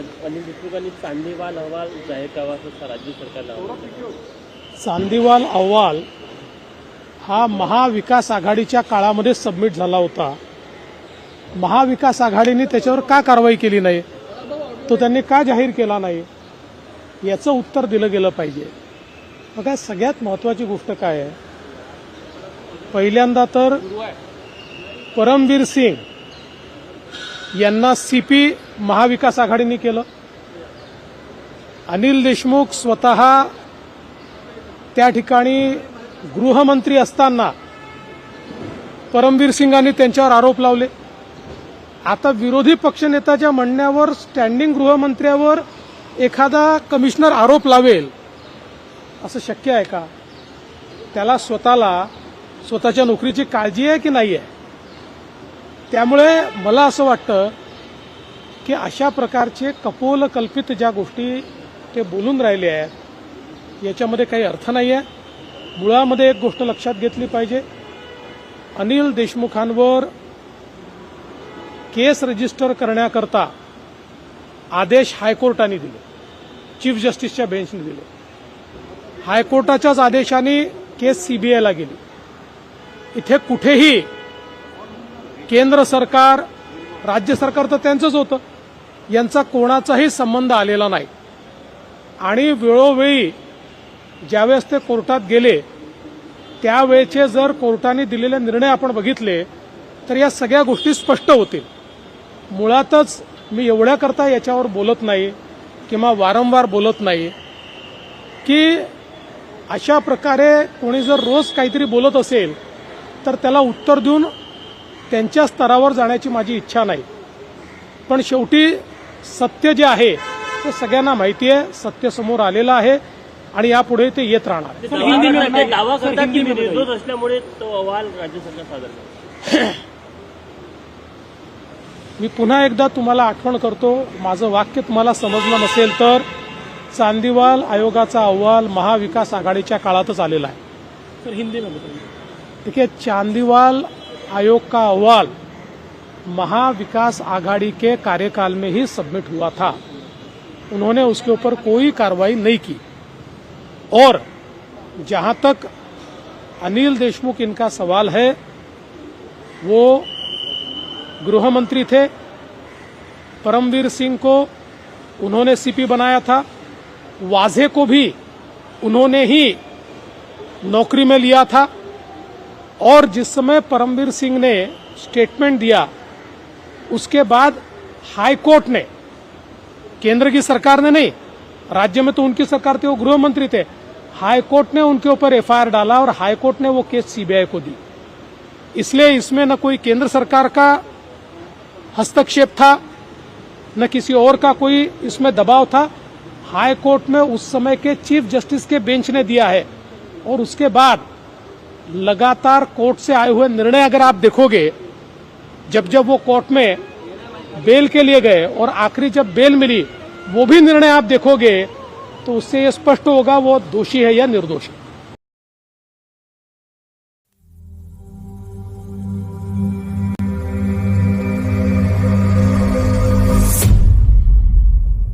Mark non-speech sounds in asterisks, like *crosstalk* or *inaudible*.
म्हणजे अहवाल जाहीर करावा असं राज्य सरकारला चांदीवाल अहवाल हा महाविकास आघाडीच्या काळामध्ये सबमिट झाला होता. महाविकास आघाडीने त्याच्यावर का कारवाई केली नाही? तो त्यांनी का जाहीर केला नाही? याचं उत्तर दिलं गेलं पाहिजे. बघा सगळ्यात महत्वाची गोष्ट काय आहे? पहिल्यांदा तर परमवीर सिंग यांना सीपी महाविकास आघाडीने केलं. अनिल देशमुख स्वतः त्या ठिकाणी गृहमंत्री असताना परमवीर सिंगांनी त्यांच्यावर आरोप लावले. आता विरोधी पक्षनेत्याच्या म्हणण्यावर स्टँडिंग गृहमंत्र्यावर एखादा कमिशनर आरोप लावेल असं शक्य आहे का? त्याला स्वतःला स्वतःच्या नोकरीची काळजी आहे की नाही आहे त्यामुळे मला असं वाटतं की अशा प्रकारचे कपोल कल्पित ज्या गोष्टी ते बोलून राहिले आहेत याच्यामध्ये काही अर्थ नाही आहे मुळामध्ये एक गोष्ट लक्षात घेतली पाहिजे. अनिल देशमुखांवर केस रजिस्टर करण्याकरता आदेश हायकोर्टाने दिले. चीफ जस्टिसच्या बेंचने दिले. हायकोर्टाच्याच आदेशाने केस सीबीआयला गेली. इथे कुठेही केंद्र सरकार राज्य सरकार तर त्यांचंच होतं. यांचा कोणाचाही संबंध आलेला नाही. आणि वेळोवेळी ज्यावेळेस ते कोर्टात गेले त्यावेळेचे जर कोर्टाने दिलेले निर्णय आपण बघितले तर या सगळ्या गोष्टी स्पष्ट होतील. मुळातच मी एवढ्याकरता याच्यावर बोलत नाही किंवा वारंवार बोलत नाही की अशा प्रकारे कोणी जर रोज काहीतरी बोलत असेल तर त्याला उत्तर देऊन त्यांच्या स्तरावर जाण्याची माझी इच्छा नाही. पण शेवटी सत्य जे आहे ते सगळ्यांना माहिती आहे सत्य समोर आलेलं आहे आणि यापुढे ते येत राहणार. मी निर्दोष असल्यामुळे तो अहवाल राज्य सरकार सादर करतं. *coughs* मी पुन्हा एकदा तुम्हाला आठवण करतो माझं वाक्य तुम्हाला समजलं नसेल तर चांदीवाल आयोगाचा अहवाल महाविकास आघाडीच्या काळातच आलेला है में बताइए देखिए चांदीवाल आयोग का अहवाल महाविकास आघाड़ी के कार्यकाल में ही सबमिट हुआ था। उन्होंने उसके ऊपर कोई कार्रवाई नहीं की। और जहाँ तक अनिल देशमुख इनका सवाल है, वो गृह मंत्री थे, परमवीर सिंह को उन्होंने सीपी बनाया था, वाजे को भी उन्होंने ही नौकरी में लिया था। और जिस समय परमवीर सिंह ने स्टेटमेंट दिया, उसके बाद हाई कोर्ट ने, केंद्र की सरकार ने नहीं, राज्य में तो उनकी सरकार थी, वो गृह मंत्री थे, हाई कोर्ट ने उनके ऊपर एफआईआर डाला और हाई कोर्ट ने वो केस सीबीआई को दी। इसलिए इसमें न कोई केंद्र सरकार का हस्तक्षेप था, न किसी और का कोई इसमें दबाव था। हाई कोर्ट में उस समय के चीफ जस्टिस के बेंच ने दिया है और उसके बाद लगातार कोर्ट से आए हुए निर्णय अगर आप देखोगे, जब जब वो कोर्ट में बेल के लिए गए और आखिरी जब बेल मिली, वो भी निर्णय आप देखोगे तो उससे ये स्पष्ट होगा वो दोषी है या निर्दोष